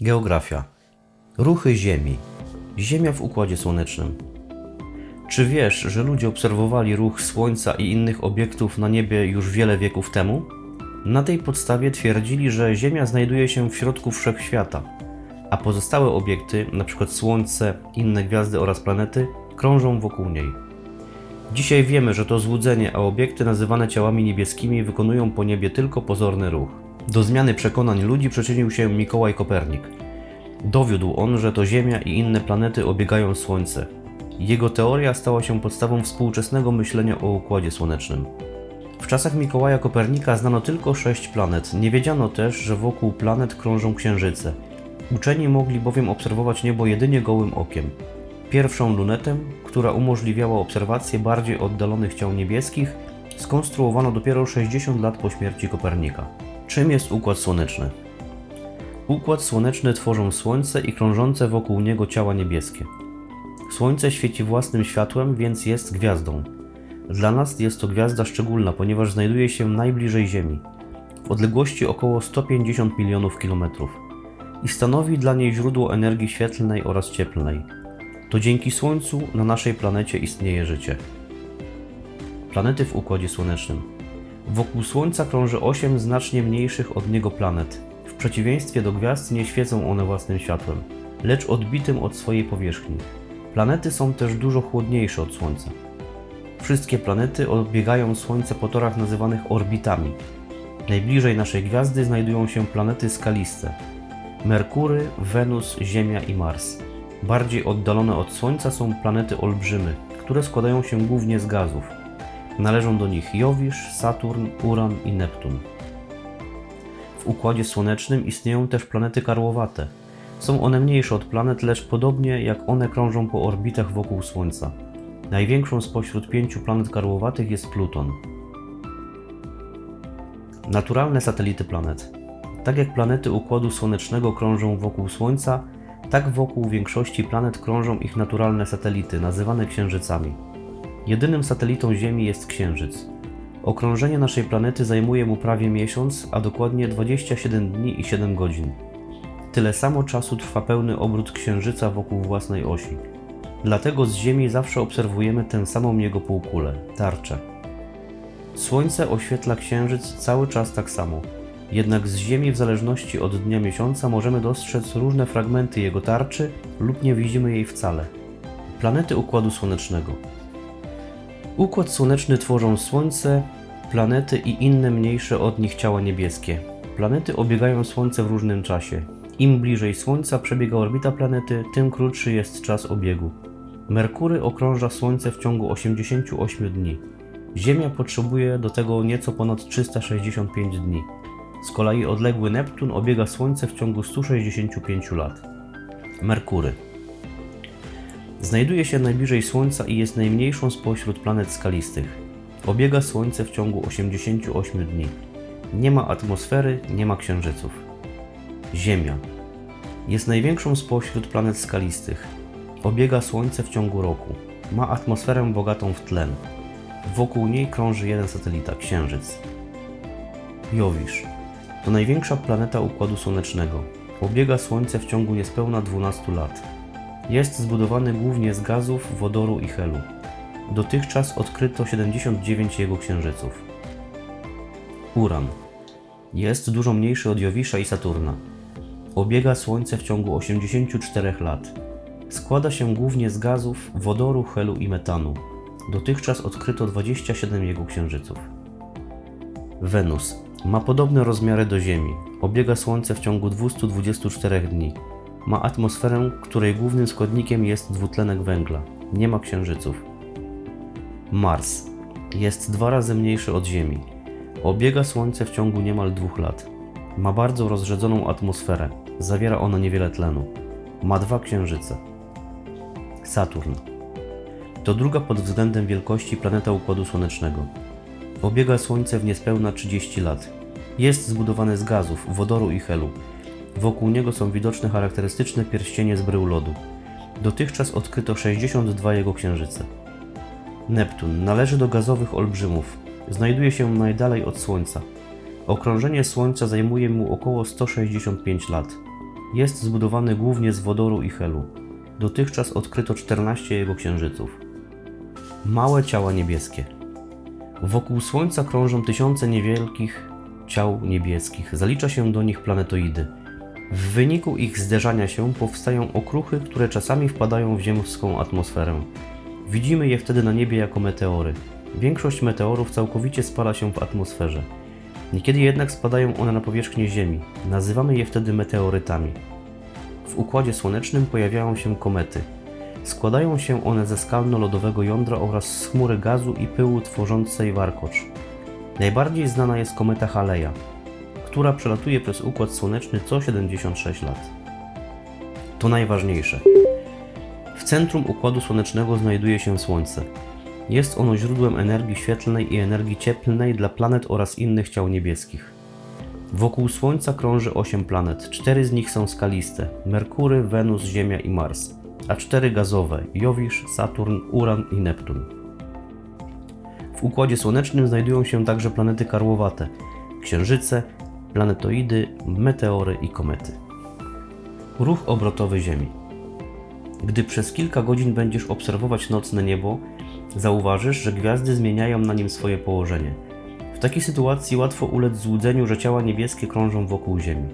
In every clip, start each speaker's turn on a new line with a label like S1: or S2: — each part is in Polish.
S1: Geografia. Ruchy Ziemi. Ziemia w Układzie Słonecznym. Czy wiesz, że ludzie obserwowali ruch Słońca i innych obiektów na niebie już wiele wieków temu? Na tej podstawie twierdzili, że Ziemia znajduje się w środku wszechświata, a pozostałe obiekty, np. Słońce, inne gwiazdy oraz planety, krążą wokół niej. Dzisiaj wiemy, że to złudzenie, a obiekty nazywane ciałami niebieskimi wykonują po niebie tylko pozorny ruch. Do zmiany przekonań ludzi przyczynił się Mikołaj Kopernik. Dowiódł on, że to Ziemia i inne planety obiegają Słońce. Jego teoria stała się podstawą współczesnego myślenia o Układzie Słonecznym. W czasach Mikołaja Kopernika znano tylko sześć planet. Nie wiedziano też, że wokół planet krążą księżyce. Uczeni mogli bowiem obserwować niebo jedynie gołym okiem. Pierwszą lunetę, która umożliwiała obserwację bardziej oddalonych ciał niebieskich, skonstruowano dopiero 60 lat po śmierci Kopernika. Czym jest Układ Słoneczny? Układ Słoneczny tworzą Słońce i krążące wokół niego ciała niebieskie. Słońce świeci własnym światłem, więc jest gwiazdą. Dla nas jest to gwiazda szczególna, ponieważ znajduje się najbliżej Ziemi, w odległości około 150 milionów kilometrów i stanowi dla niej źródło energii świetlnej oraz cieplnej. To dzięki Słońcu na naszej planecie istnieje życie. Planety w Układzie Słonecznym. Wokół Słońca krąży 8 znacznie mniejszych od niego planet. W przeciwieństwie do gwiazd nie świecą one własnym światłem, lecz odbitym od swojej powierzchni. Planety są też dużo chłodniejsze od Słońca. Wszystkie planety obiegają Słońce po torach nazywanych orbitami. Najbliżej naszej gwiazdy znajdują się planety skaliste: Merkury, Wenus, Ziemia i Mars. Bardziej oddalone od Słońca są planety olbrzymy, które składają się głównie z gazów. Należą do nich Jowisz, Saturn, Uran i Neptun. W Układzie Słonecznym istnieją też planety karłowate. Są one mniejsze od planet, lecz podobnie jak one krążą po orbitach wokół Słońca. Największą spośród pięciu planet karłowatych jest Pluton. Naturalne satelity planet. Tak jak planety Układu Słonecznego krążą wokół Słońca, tak wokół większości planet krążą ich naturalne satelity, nazywane księżycami. Jedynym satelitą Ziemi jest Księżyc. Okrążenie naszej planety zajmuje mu prawie miesiąc, a dokładnie 27 dni i 7 godzin. Tyle samo czasu trwa pełny obrót Księżyca wokół własnej osi. Dlatego z Ziemi zawsze obserwujemy tę samą jego półkulę tarczę. Słońce oświetla Księżyc cały czas tak samo. Jednak z Ziemi, w zależności od dnia miesiąca, możemy dostrzec różne fragmenty jego tarczy lub nie widzimy jej wcale. Planety Układu Słonecznego. Układ Słoneczny tworzą Słońce, planety i inne mniejsze od nich ciała niebieskie. Planety obiegają Słońce w różnym czasie. Im bliżej Słońca przebiega orbita planety, tym krótszy jest czas obiegu. Merkury okrąża Słońce w ciągu 88 dni. Ziemia potrzebuje do tego nieco ponad 365 dni. Z kolei odległy Neptun obiega Słońce w ciągu 165 lat. Merkury. Znajduje się najbliżej Słońca i jest najmniejszą spośród planet skalistych. Obiega Słońce w ciągu 88 dni. Nie ma atmosfery, nie ma księżyców. Ziemia. Jest największą spośród planet skalistych. Obiega Słońce w ciągu roku. Ma atmosferę bogatą w tlen. Wokół niej krąży jeden satelita Księżyc. Jowisz. To największa planeta Układu Słonecznego. Obiega Słońce w ciągu niespełna 12 lat. Jest zbudowany głównie z gazów, wodoru i helu. Dotychczas odkryto 79 jego księżyców. Uran. Jest dużo mniejszy od Jowisza i Saturna. Obiega Słońce w ciągu 84 lat. Składa się głównie z gazów, wodoru, helu i metanu. Dotychczas odkryto 27 jego księżyców. Wenus. Ma podobne rozmiary do Ziemi. Obiega Słońce w ciągu 224 dni. Ma atmosferę, której głównym składnikiem jest dwutlenek węgla. Nie ma księżyców. Mars. Jest dwa razy mniejszy od Ziemi. Obiega Słońce w ciągu niemal dwóch lat. Ma bardzo rozrzedzoną atmosferę. Zawiera ona niewiele tlenu. Ma dwa księżyce. Saturn. To druga pod względem wielkości planeta Układu Słonecznego. Obiega Słońce w niespełna 30 lat. Jest zbudowany z gazów, wodoru i helu. Wokół niego są widoczne charakterystyczne pierścienie z brył lodu. Dotychczas odkryto 62 jego księżyce. Neptun należy do gazowych olbrzymów. Znajduje się najdalej od Słońca. Okrążenie Słońca zajmuje mu około 165 lat. Jest zbudowany głównie z wodoru i helu. Dotychczas odkryto 14 jego księżyców. Małe ciała niebieskie. Wokół Słońca krążą tysiące niewielkich ciał niebieskich. Zalicza się do nich planetoidy. W wyniku ich zderzania się powstają okruchy, które czasami wpadają w ziemską atmosferę. Widzimy je wtedy na niebie jako meteory. Większość meteorów całkowicie spala się w atmosferze. Niekiedy jednak spadają one na powierzchnię Ziemi. Nazywamy je wtedy meteorytami. W Układzie Słonecznym pojawiają się komety. Składają się one ze skalno-lodowego jądra oraz z chmury gazu i pyłu tworzącej warkocz. Najbardziej znana jest kometa Haleja, która przelatuje przez Układ Słoneczny co 76 lat. To najważniejsze. W centrum Układu Słonecznego znajduje się Słońce. Jest ono źródłem energii świetlnej i energii cieplnej dla planet oraz innych ciał niebieskich. Wokół Słońca krąży 8 planet. Cztery z nich są skaliste: Merkury, Wenus, Ziemia i Mars, a cztery gazowe: Jowisz, Saturn, Uran i Neptun. W Układzie Słonecznym znajdują się także planety karłowate: księżyce, planetoidy, meteory i komety. Ruch obrotowy Ziemi. Gdy przez kilka godzin będziesz obserwować nocne niebo, zauważysz, że gwiazdy zmieniają na nim swoje położenie. W takiej sytuacji łatwo ulec złudzeniu, że ciała niebieskie krążą wokół Ziemi.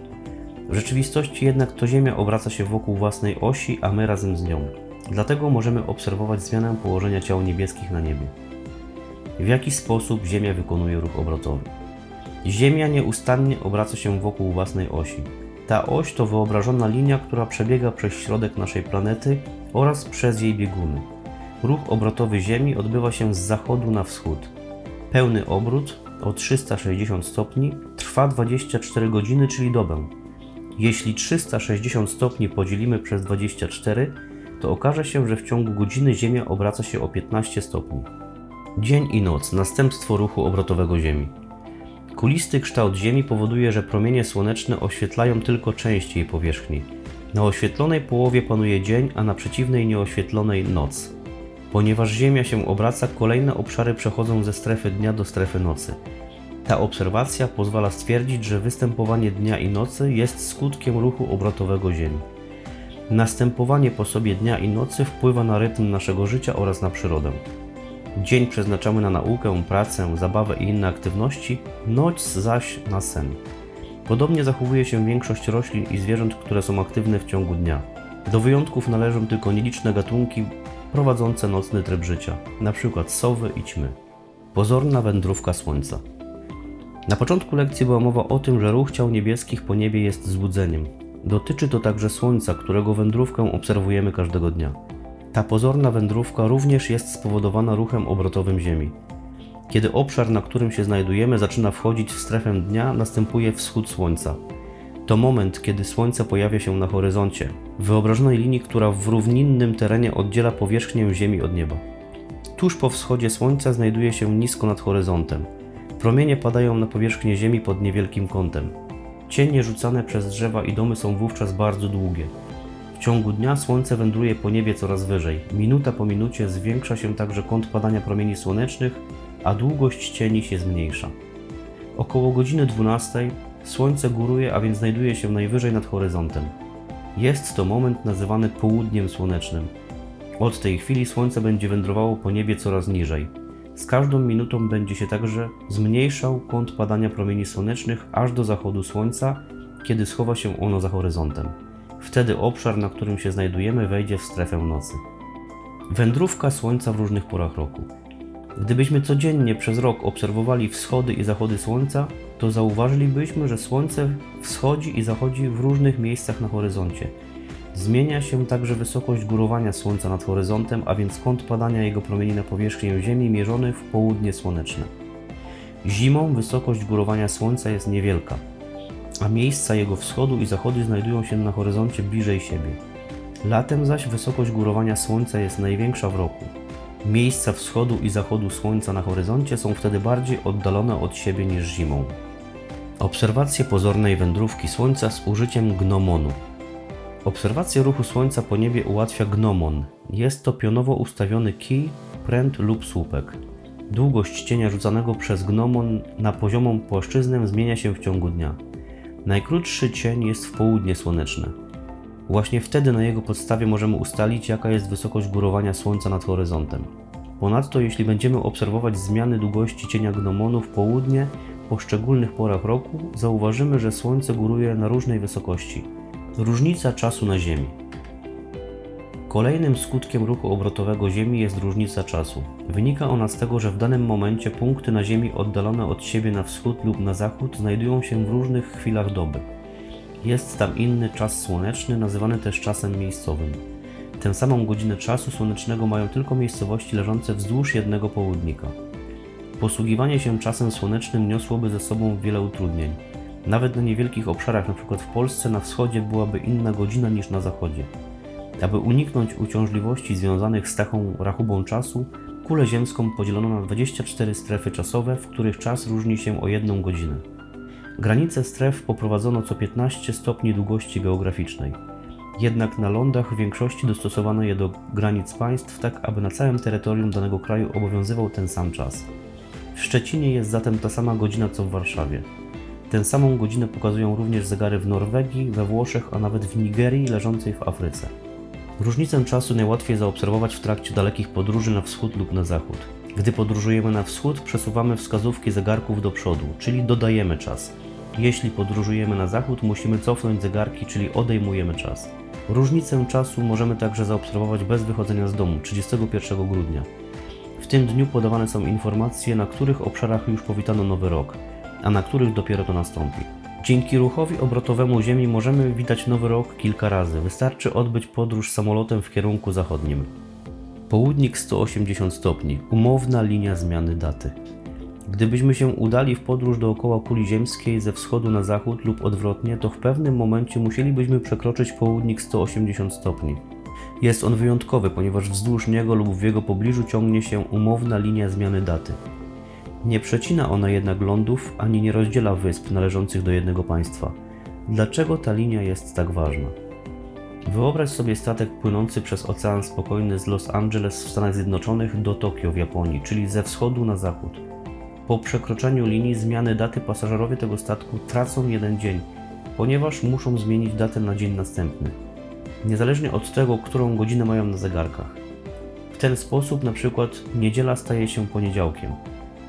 S1: W rzeczywistości jednak to Ziemia obraca się wokół własnej osi, a my razem z nią. Dlatego możemy obserwować zmianę położenia ciał niebieskich na niebie. W jaki sposób Ziemia wykonuje ruch obrotowy? Ziemia nieustannie obraca się wokół własnej osi. Ta oś to wyobrażona linia, która przebiega przez środek naszej planety oraz przez jej bieguny. Ruch obrotowy Ziemi odbywa się z zachodu na wschód. Pełny obrót o 360 stopni trwa 24 godziny, czyli dobę. Jeśli 360 stopni podzielimy przez 24, to okaże się, że w ciągu godziny Ziemia obraca się o 15 stopni. Dzień i noc następstwo ruchu obrotowego Ziemi. Kulisty kształt Ziemi powoduje, że promienie słoneczne oświetlają tylko część jej powierzchni. Na oświetlonej połowie panuje dzień, a na przeciwnej nieoświetlonej noc. Ponieważ Ziemia się obraca, kolejne obszary przechodzą ze strefy dnia do strefy nocy. Ta obserwacja pozwala stwierdzić, że występowanie dnia i nocy jest skutkiem ruchu obrotowego Ziemi. Następowanie po sobie dnia i nocy wpływa na rytm naszego życia oraz na przyrodę. Dzień przeznaczamy na naukę, pracę, zabawę i inne aktywności, noc zaś na sen. Podobnie zachowuje się większość roślin i zwierząt, które są aktywne w ciągu dnia. Do wyjątków należą tylko nieliczne gatunki prowadzące nocny tryb życia, np. sowy i ćmy. Pozorna wędrówka Słońca. Na początku lekcji była mowa o tym, że ruch ciał niebieskich po niebie jest złudzeniem. Dotyczy to także Słońca, którego wędrówkę obserwujemy każdego dnia. Ta pozorna wędrówka również jest spowodowana ruchem obrotowym Ziemi. Kiedy obszar, na którym się znajdujemy, zaczyna wchodzić w strefę dnia, następuje wschód Słońca. To moment, kiedy Słońce pojawia się na horyzoncie, wyobrażonej linii, która w równinnym terenie oddziela powierzchnię Ziemi od nieba. Tuż po wschodzie Słońca znajduje się nisko nad horyzontem. Promienie padają na powierzchnię Ziemi pod niewielkim kątem. Cienie rzucane przez drzewa i domy są wówczas bardzo długie. W ciągu dnia Słońce wędruje po niebie coraz wyżej. Minuta po minucie zwiększa się także kąt padania promieni słonecznych, a długość cieni się zmniejsza. Około godziny 12 Słońce góruje, a więc znajduje się najwyżej nad horyzontem. Jest to moment nazywany południem słonecznym. Od tej chwili Słońce będzie wędrowało po niebie coraz niżej. Z każdą minutą będzie się także zmniejszał kąt padania promieni słonecznych aż do zachodu Słońca, kiedy schowa się ono za horyzontem. Wtedy obszar, na którym się znajdujemy, wejdzie w strefę nocy. Wędrówka Słońca w różnych porach roku. Gdybyśmy codziennie przez rok obserwowali wschody i zachody Słońca, to zauważylibyśmy, że Słońce wschodzi i zachodzi w różnych miejscach na horyzoncie. Zmienia się także wysokość górowania Słońca nad horyzontem, a więc kąt padania jego promieni na powierzchnię Ziemi mierzony w południe słoneczne. Zimą wysokość górowania Słońca jest niewielka, a miejsca jego wschodu i zachodu znajdują się na horyzoncie bliżej siebie. Latem zaś wysokość górowania Słońca jest największa w roku. Miejsca wschodu i zachodu Słońca na horyzoncie są wtedy bardziej oddalone od siebie niż zimą. Obserwacje pozornej wędrówki Słońca z użyciem gnomonu. Obserwację ruchu Słońca po niebie ułatwia gnomon. Jest to pionowo ustawiony kij, pręt lub słupek. Długość cienia rzucanego przez gnomon na poziomą płaszczyznę zmienia się w ciągu dnia. Najkrótszy cień jest w południe słoneczne. Właśnie wtedy na jego podstawie możemy ustalić, jaka jest wysokość górowania Słońca nad horyzontem. Ponadto, jeśli będziemy obserwować zmiany długości cienia gnomonu w południe w poszczególnych porach roku, zauważymy, że Słońce góruje na różnej wysokości. Różnica czasu na Ziemi. Kolejnym skutkiem ruchu obrotowego Ziemi jest różnica czasu. Wynika ona z tego, że w danym momencie punkty na Ziemi oddalone od siebie na wschód lub na zachód znajdują się w różnych chwilach doby. Jest tam inny czas słoneczny, nazywany też czasem miejscowym. Tę samą godzinę czasu słonecznego mają tylko miejscowości leżące wzdłuż jednego południka. Posługiwanie się czasem słonecznym niosłoby ze sobą wiele utrudnień. Nawet na niewielkich obszarach, np. w Polsce, na wschodzie byłaby inna godzina niż na zachodzie. Aby uniknąć uciążliwości związanych z taką rachubą czasu, kulę ziemską podzielono na 24 strefy czasowe, w których czas różni się o jedną godzinę. Granice stref poprowadzono co 15 stopni długości geograficznej. Jednak na lądach w większości dostosowano je do granic państw, tak aby na całym terytorium danego kraju obowiązywał ten sam czas. W Szczecinie jest zatem ta sama godzina co w Warszawie. Tę samą godzinę pokazują również zegary w Norwegii, we Włoszech, a nawet w Nigerii leżącej w Afryce. Różnicę czasu najłatwiej zaobserwować w trakcie dalekich podróży na wschód lub na zachód. Gdy podróżujemy na wschód, przesuwamy wskazówki zegarków do przodu, czyli dodajemy czas. Jeśli podróżujemy na zachód, musimy cofnąć zegarki, czyli odejmujemy czas. Różnicę czasu możemy także zaobserwować bez wychodzenia z domu 31 grudnia. W tym dniu podawane są informacje, na których obszarach już powitano nowy rok, a na których dopiero to nastąpi. Dzięki ruchowi obrotowemu Ziemi możemy witać nowy rok kilka razy. Wystarczy odbyć podróż samolotem w kierunku zachodnim. Południk 180 stopni, umowna linia zmiany daty. Gdybyśmy się udali w podróż dookoła kuli ziemskiej ze wschodu na zachód lub odwrotnie, to w pewnym momencie musielibyśmy przekroczyć południk 180 stopni. Jest on wyjątkowy, ponieważ wzdłuż niego lub w jego pobliżu ciągnie się umowna linia zmiany daty. Nie przecina ona jednak lądów ani nie rozdziela wysp należących do jednego państwa. Dlaczego ta linia jest tak ważna? Wyobraź sobie statek płynący przez Ocean Spokojny z Los Angeles w Stanach Zjednoczonych do Tokio w Japonii, czyli ze wschodu na zachód. Po przekroczeniu linii zmiany daty pasażerowie tego statku tracą jeden dzień, ponieważ muszą zmienić datę na dzień następny, niezależnie od tego, którą godzinę mają na zegarkach. W ten sposób na przykład niedziela staje się poniedziałkiem.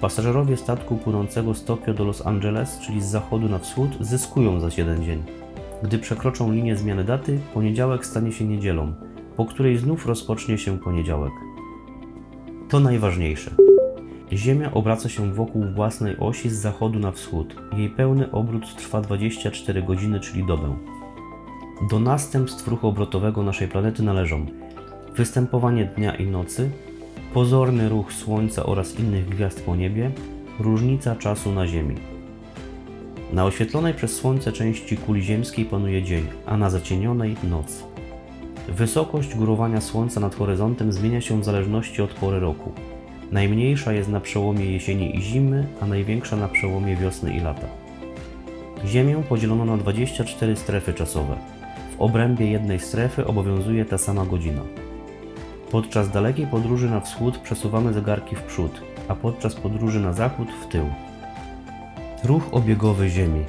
S1: Pasażerowie statku płynącego z Tokio do Los Angeles, czyli z zachodu na wschód, zyskują zaś jeden dzień. Gdy przekroczą linię zmiany daty, poniedziałek stanie się niedzielą, po której znów rozpocznie się poniedziałek. To najważniejsze. Ziemia obraca się wokół własnej osi z zachodu na wschód. Jej pełny obrót trwa 24 godziny, czyli dobę. Do następstw ruchu obrotowego naszej planety należą występowanie dnia i nocy, pozorny ruch Słońca oraz innych gwiazd po niebie, różnica czasu na Ziemi. Na oświetlonej przez Słońce części kuli ziemskiej panuje dzień, a na zacienionej noc. Wysokość górowania Słońca nad horyzontem zmienia się w zależności od pory roku. Najmniejsza jest na przełomie jesieni i zimy, a największa na przełomie wiosny i lata. Ziemię podzielono na 24 strefy czasowe. W obrębie jednej strefy obowiązuje ta sama godzina. Podczas dalekiej podróży na wschód przesuwamy zegarki w przód, a podczas podróży na zachód w tył. Ruch obiegowy Ziemi.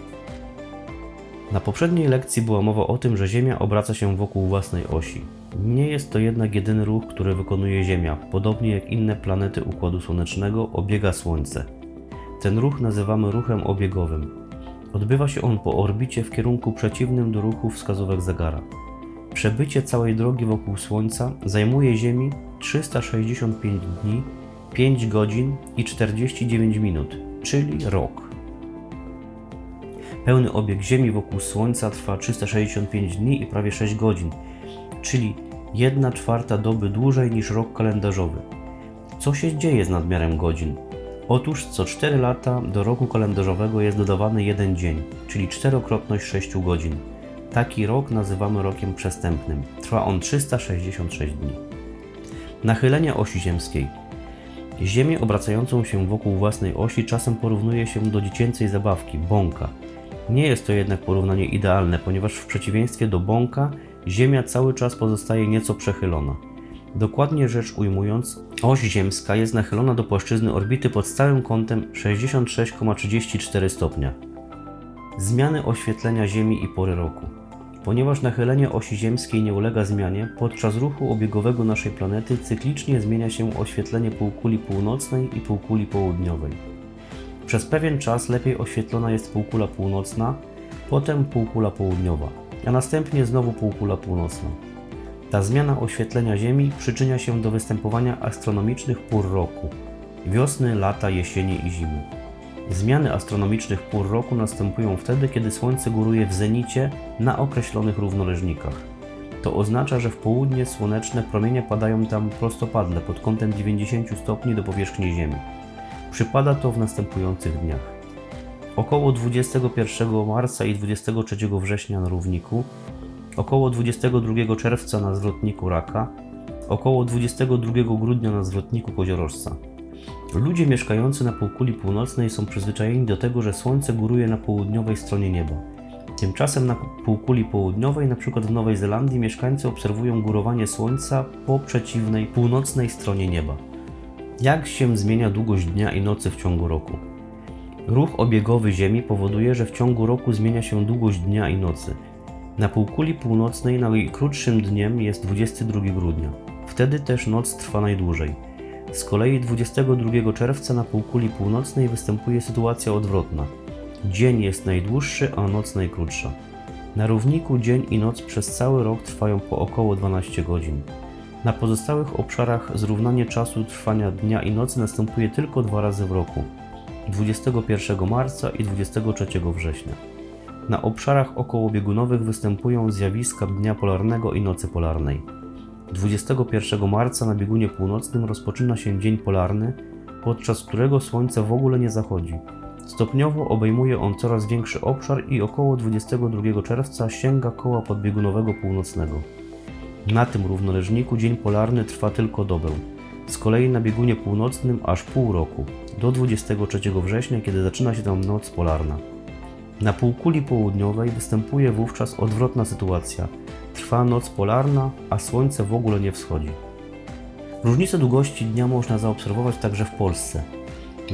S1: Na poprzedniej lekcji była mowa o tym, że Ziemia obraca się wokół własnej osi. Nie jest to jednak jedyny ruch, który wykonuje Ziemia. Podobnie jak inne planety Układu Słonecznego, obiega Słońce. Ten ruch nazywamy ruchem obiegowym. Odbywa się on po orbicie w kierunku przeciwnym do ruchu wskazówek zegara. Przebycie całej drogi wokół Słońca zajmuje Ziemi 365 dni, 5 godzin i 49 minut, czyli rok. Pełny obieg Ziemi wokół Słońca trwa 365 dni i prawie 6 godzin, czyli 1 czwarta doby dłużej niż rok kalendarzowy. Co się dzieje z nadmiarem godzin? Otóż co 4 lata do roku kalendarzowego jest dodawany jeden dzień, czyli czterokrotność 6 godzin. Taki rok nazywamy rokiem przestępnym. Trwa on 366 dni. Nachylenie osi ziemskiej. Ziemię obracającą się wokół własnej osi czasem porównuje się do dziecięcej zabawki bąka. Nie jest to jednak porównanie idealne, ponieważ w przeciwieństwie do bąka Ziemia cały czas pozostaje nieco przechylona. Dokładnie rzecz ujmując, oś ziemska jest nachylona do płaszczyzny orbity pod stałym kątem 66,34 stopnia. Zmiany oświetlenia Ziemi i pory roku. Ponieważ nachylenie osi ziemskiej nie ulega zmianie, podczas ruchu obiegowego naszej planety cyklicznie zmienia się oświetlenie półkuli północnej i półkuli południowej. Przez pewien czas lepiej oświetlona jest półkula północna, potem półkula południowa, a następnie znowu półkula północna. Ta zmiana oświetlenia Ziemi przyczynia się do występowania astronomicznych pór roku wiosny, lata, jesieni i zimy. Zmiany astronomicznych pór roku następują wtedy, kiedy Słońce góruje w zenicie na określonych równoleżnikach. To oznacza, że w południe słoneczne promienie padają tam prostopadle pod kątem 90 stopni do powierzchni Ziemi. Przypada to w następujących dniach. Około 21 marca i 23 września na równiku, około 22 czerwca na zwrotniku Raka, około 22 grudnia na zwrotniku Koziorożca. Ludzie mieszkający na półkuli północnej są przyzwyczajeni do tego, że Słońce góruje na południowej stronie nieba. Tymczasem na półkuli południowej, np. w Nowej Zelandii, mieszkańcy obserwują górowanie Słońca po przeciwnej, północnej stronie nieba. Jak się zmienia długość dnia i nocy w ciągu roku? Ruch obiegowy Ziemi powoduje, że w ciągu roku zmienia się długość dnia i nocy. Na półkuli północnej najkrótszym dniem jest 22 grudnia. Wtedy też noc trwa najdłużej. Z kolei 22 czerwca na półkuli północnej występuje sytuacja odwrotna. Dzień jest najdłuższy, a noc najkrótsza. Na równiku dzień i noc przez cały rok trwają po około 12 godzin. Na pozostałych obszarach zrównanie czasu trwania dnia i nocy następuje tylko dwa razy w roku 21 marca i 23 września. Na obszarach okołobiegunowych występują zjawiska dnia polarnego i nocy polarnej. 21 marca na biegunie północnym rozpoczyna się dzień polarny, podczas którego słońce w ogóle nie zachodzi. Stopniowo obejmuje on coraz większy obszar i około 22 czerwca sięga koła podbiegunowego północnego. Na tym równoleżniku dzień polarny trwa tylko dobę. Z kolei na biegunie północnym aż pół roku, do 23 września, kiedy zaczyna się tam noc polarna. Na półkuli południowej występuje wówczas odwrotna sytuacja. Trwa noc polarna, a słońce w ogóle nie wschodzi. Różnicę długości dnia można zaobserwować także w Polsce.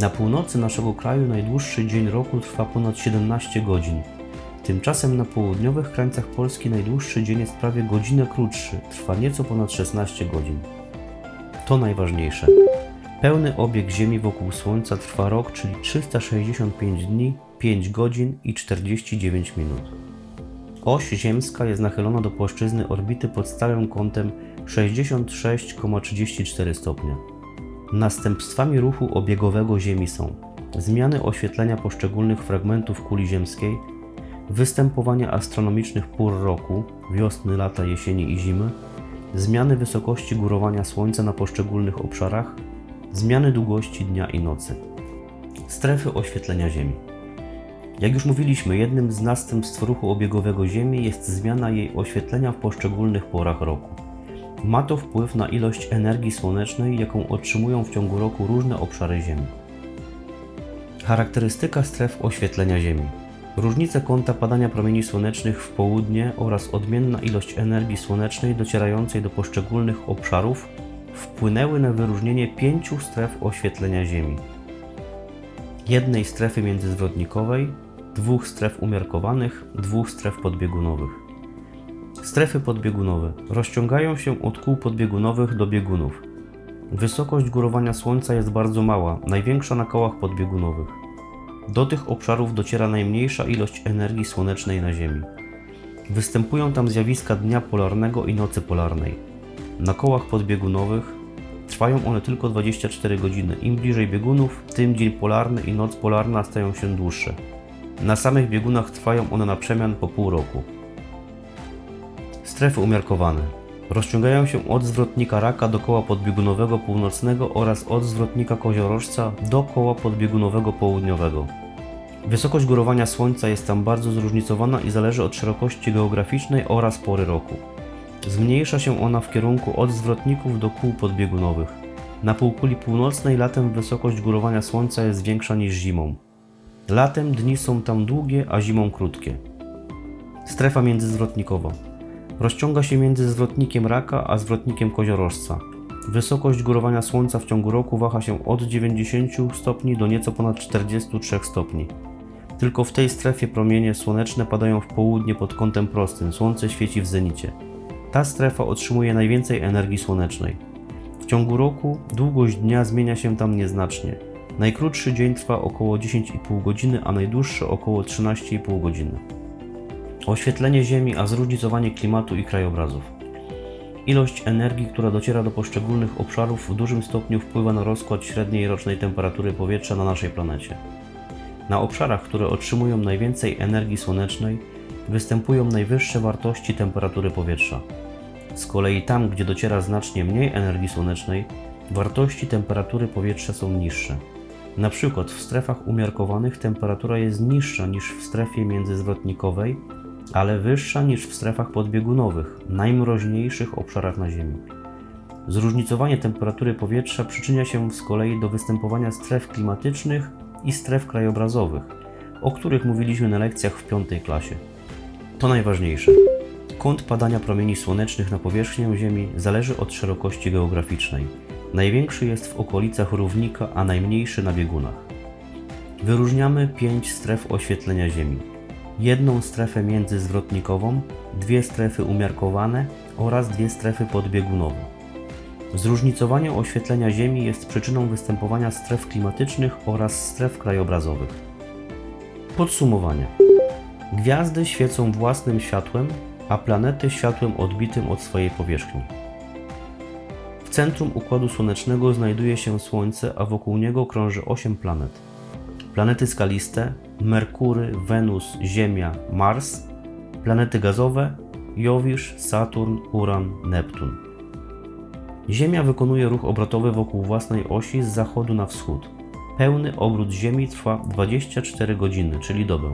S1: Na północy naszego kraju najdłuższy dzień roku trwa ponad 17 godzin. Tymczasem na południowych krańcach Polski najdłuższy dzień jest prawie godzinę krótszy, trwa nieco ponad 16 godzin. To najważniejsze. Pełny obieg Ziemi wokół Słońca trwa rok, czyli 365 dni, 5 godzin i 49 minut. Oś ziemska jest nachylona do płaszczyzny orbity pod stałym kątem 66,34 stopnia. Następstwami ruchu obiegowego Ziemi są zmiany oświetlenia poszczególnych fragmentów kuli ziemskiej, występowanie astronomicznych pór roku, wiosny, lata, jesieni i zimy, zmiany wysokości górowania Słońca na poszczególnych obszarach, zmiany długości dnia i nocy. Strefy oświetlenia Ziemi. Jak już mówiliśmy, jednym z następstw ruchu obiegowego Ziemi jest zmiana jej oświetlenia w poszczególnych porach roku. Ma to wpływ na ilość energii słonecznej, jaką otrzymują w ciągu roku różne obszary Ziemi. Charakterystyka stref oświetlenia Ziemi. Różnice kąta padania promieni słonecznych w południe oraz odmienna ilość energii słonecznej docierającej do poszczególnych obszarów wpłynęły na wyróżnienie pięciu stref oświetlenia Ziemi. Jednej strefy międzyzwrotnikowej, dwóch stref umiarkowanych, dwóch stref podbiegunowych. Strefy podbiegunowe rozciągają się od kół podbiegunowych do biegunów. Wysokość górowania Słońca jest bardzo mała, największa na kołach podbiegunowych. Do tych obszarów dociera najmniejsza ilość energii słonecznej na Ziemi. Występują tam zjawiska dnia polarnego i nocy polarnej. Na kołach podbiegunowych trwają one tylko 24 godziny. Im bliżej biegunów, tym dzień polarny i noc polarna stają się dłuższe. Na samych biegunach trwają one na przemian po pół roku. Strefy umiarkowane rozciągają się od zwrotnika Raka do koła podbiegunowego północnego oraz od zwrotnika Koziorożca do koła podbiegunowego południowego. Wysokość górowania Słońca jest tam bardzo zróżnicowana i zależy od szerokości geograficznej oraz pory roku. Zmniejsza się ona w kierunku od zwrotników do kół podbiegunowych. Na półkuli północnej latem wysokość górowania Słońca jest większa niż zimą. Latem dni są tam długie, a zimą krótkie. Strefa międzyzwrotnikowa rozciąga się między zwrotnikiem Raka a zwrotnikiem Koziorożca. Wysokość górowania Słońca w ciągu roku waha się od 90 stopni do nieco ponad 43 stopni. Tylko w tej strefie promienie słoneczne padają w południe pod kątem prostym, słońce świeci w zenicie. Ta strefa otrzymuje najwięcej energii słonecznej. W ciągu roku długość dnia zmienia się tam nieznacznie. Najkrótszy dzień trwa około 10,5 godziny, a najdłuższy około 13,5 godziny. Oświetlenie Ziemi, a zróżnicowanie klimatu i krajobrazów. Ilość energii, która dociera do poszczególnych obszarów, w dużym stopniu wpływa na rozkład średniej rocznej temperatury powietrza na naszej planecie. Na obszarach, które otrzymują najwięcej energii słonecznej, występują najwyższe wartości temperatury powietrza. Z kolei tam, gdzie dociera znacznie mniej energii słonecznej, wartości temperatury powietrza są niższe. Na przykład w strefach umiarkowanych temperatura jest niższa niż w strefie międzyzwrotnikowej, ale wyższa niż w strefach podbiegunowych, najmroźniejszych obszarach na Ziemi. Zróżnicowanie temperatury powietrza przyczynia się z kolei do występowania stref klimatycznych i stref krajobrazowych, o których mówiliśmy na lekcjach w piątej klasie. To najważniejsze. Kąt padania promieni słonecznych na powierzchnię Ziemi zależy od szerokości geograficznej. Największy jest w okolicach równika, a najmniejszy na biegunach. Wyróżniamy pięć stref oświetlenia Ziemi. Jedną strefę międzyzwrotnikową, dwie strefy umiarkowane oraz dwie strefy podbiegunowe. Zróżnicowanie oświetlenia Ziemi jest przyczyną występowania stref klimatycznych oraz stref krajobrazowych. Podsumowanie. Gwiazdy świecą własnym światłem, a planety światłem odbitym od swojej powierzchni. Centrum Układu Słonecznego znajduje się Słońce, a wokół niego krąży 8 planet. Planety skaliste Merkury, Wenus, Ziemia, Mars, planety gazowe Jowisz, Saturn, Uran, Neptun. Ziemia wykonuje ruch obrotowy wokół własnej osi z zachodu na wschód. Pełny obrót Ziemi trwa 24 godziny, czyli dobę.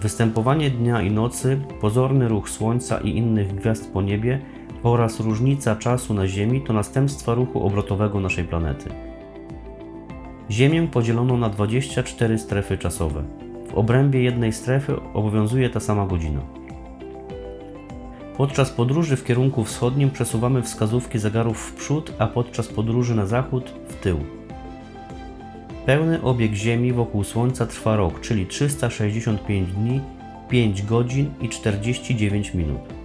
S1: Występowanie dnia i nocy, pozorny ruch Słońca i innych gwiazd po niebie oraz różnica czasu na Ziemi to następstwa ruchu obrotowego naszej planety. Ziemię podzielono na 24 strefy czasowe. W obrębie jednej strefy obowiązuje ta sama godzina. Podczas podróży w kierunku wschodnim przesuwamy wskazówki zegarów w przód, a podczas podróży na zachód w tył. Pełny obieg Ziemi wokół Słońca trwa rok, czyli 365 dni, 5 godzin i 49 minut.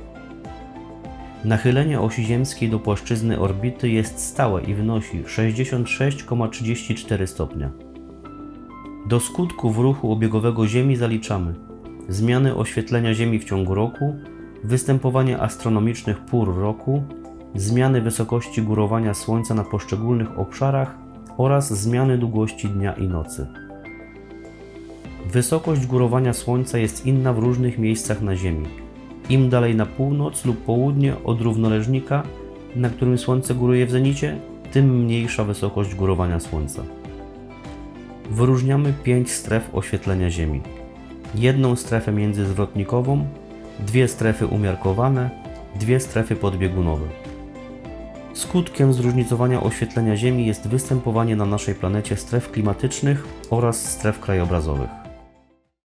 S1: Nachylenie osi ziemskiej do płaszczyzny orbity jest stałe i wynosi 66,34 stopnia. Do skutków ruchu obiegowego Ziemi zaliczamy zmiany oświetlenia Ziemi w ciągu roku, występowanie astronomicznych pór roku, zmiany wysokości górowania Słońca na poszczególnych obszarach oraz zmiany długości dnia i nocy. Wysokość górowania Słońca jest inna w różnych miejscach na Ziemi. Im dalej na północ lub południe od równoleżnika, na którym Słońce góruje w zenicie, tym mniejsza wysokość górowania Słońca. Wyróżniamy pięć stref oświetlenia Ziemi. Jedną strefę międzyzwrotnikową, dwie strefy umiarkowane, dwie strefy podbiegunowe. Skutkiem zróżnicowania oświetlenia Ziemi jest występowanie na naszej planecie stref klimatycznych oraz stref krajobrazowych.